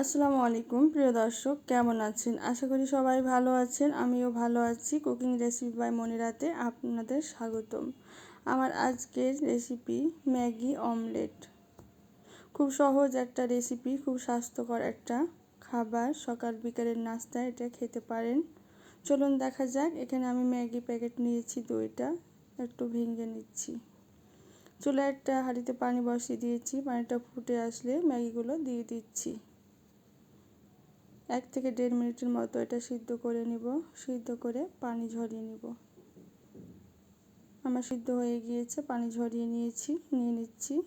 আসসালামু আলাইকুম, প্রিয় দর্শক, কেমন আছেন? আশা করি সবাই ভালো আছেন, আমিও ভালো আছি। কুকিং রেসিপি বাই মনিরাতে আপনাদের স্বাগতম। আমার আজকের রেসিপি ম্যাগি অমলেট। খুব সহজ একটা রেসিপি, খুব স্বাস্থ্যকর একটা খাবার। সকাল বিকালের নাস্তায় এটা খেতে পারেন। চলুন দেখা যাক, এখানে আমি ম্যাগি প্যাকেট নিয়েছি দুইটা, একটু ভেঙে নিচ্ছি। চুলা একটা হাঁড়িতে পানি বসিয়ে দিয়েছি, পানিটা ফুটে আসলে ম্যাগিগুলো দিয়ে দিচ্ছি। এক থেকে দেড় মিনিটের মতো এটা সিদ্ধ করে নিব, সিদ্ধ করে পানি ঝরিয়ে নিব। আমার সিদ্ধ হয়ে গিয়েছে, পানি ঝরিয়ে নিয়েছি, নিয়ে নিচ্ছি।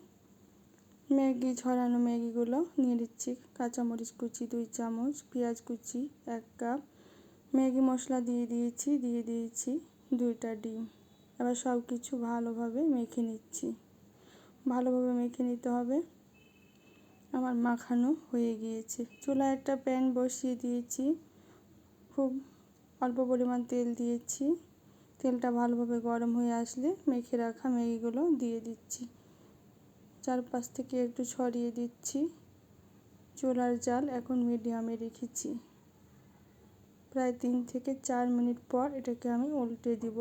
ম্যাগি, ঝরানো ম্যাগিগুলো নিয়ে নিচ্ছি। কাঁচামরিচ কুচি, দুই চামচ, পেঁয়াজ কুচি, এক কাপ। ম্যাগি মশলা দিয়ে দিয়েছি দিয়ে দিয়েছি দুইটা ডিম। এবার সব কিছু ভালোভাবে মেখে নিচ্ছি। ভালোভাবে মেখে নিতে হবে। আমার মাখানো হয়ে গিয়েছে। চুলায় একটা প্যান বসিয়ে দিয়েছি। খুব অল্প পরিমাণ তেল দিয়েছি। তেলটা ভালোভাবে গরম হয়ে আসলে মেখে রাখা ম্যাগিগুলো দিয়ে দিচ্ছি। চারপাশ থেকে একটু ছড়িয়ে দিচ্ছি। চুলার জাল এখন মিডিয়ামে রেখেছি। প্রায় তিন থেকে চার মিনিট পর এটাকে আমি উল্টে দিব।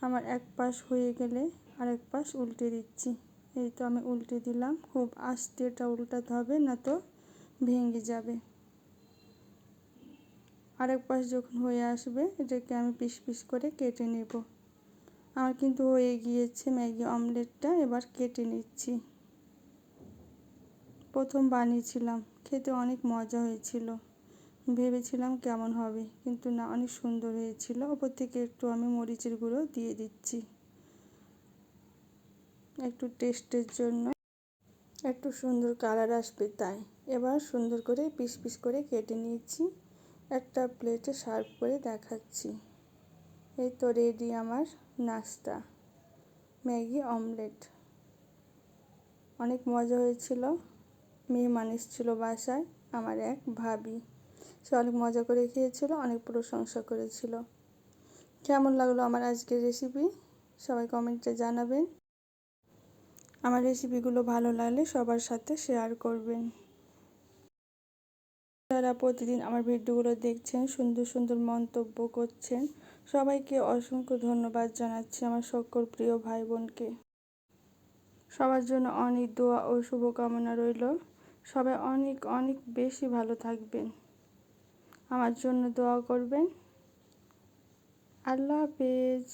আমার এক পাশ হয়ে গেলে আরেক পাশ উল্টে দিচ্ছি। এই তো আমি উল্টে দিলাম। খুব আস্তে এটা উল্টাতে হবে, না তো ভেঙে যাবে। আরেক পাশ যখন হয়ে আসবে, এটাকে আমি পিস পিস করে কেটে নেব। আমার কিন্তু হয়ে গিয়েছে ম্যাগি অমলেটটা, এবার কেটে নিচ্ছি। প্রথম বানিয়েছিলাম, খেতে অনেক মজা হয়েছিল। ভেবেছিলাম কেমন হবে, কিন্তু না, অনেক সুন্দর হয়েছিল। ওপর থেকে একটু আমি মরিচের গুঁড়ো দিয়ে দিচ্ছি। একটু টেস্টের জন্য। একটু সুন্দর কালার আসবে তাই। এবার সুন্দর করে পিস পিস করে কেটে নিয়েছি। একটা প্লেটে সার্ভ করে দেখাচ্ছি। এই তো রেডি আমার নাস্তা। ম্যাগি অমলেট অনেক মজা হয়েছিল। মেয়ে মানুষ ছিল বাসায়, আমার এক ভাবি। সে অনেক মজা করে খেয়েছিল, অনেক প্রশংসা করেছিল। কেমন লাগল আমার আজকের রেসিপি সবাই কমেন্টে জানাবেন। আমার রেসিপিগুলো ভালো লাগলে সবার সাথে শেয়ার করবেন। যারা প্রতিদিন আমার ভিডিওগুলো দেখছেন, সুন্দর সুন্দর মন্তব্য করছেন, সবাইকে অসংখ্য ধন্যবাদ জানাচ্ছি আমার সকল প্রিয় ভাই বোনকে সবার জন্য অনেক দোয়া ও শুভকামনা রইল। সবাই অনেক অনেক বেশি ভালো থাকবেন। আমার জন্য দোয়া করবেন। আল্লাহ হাফেজ।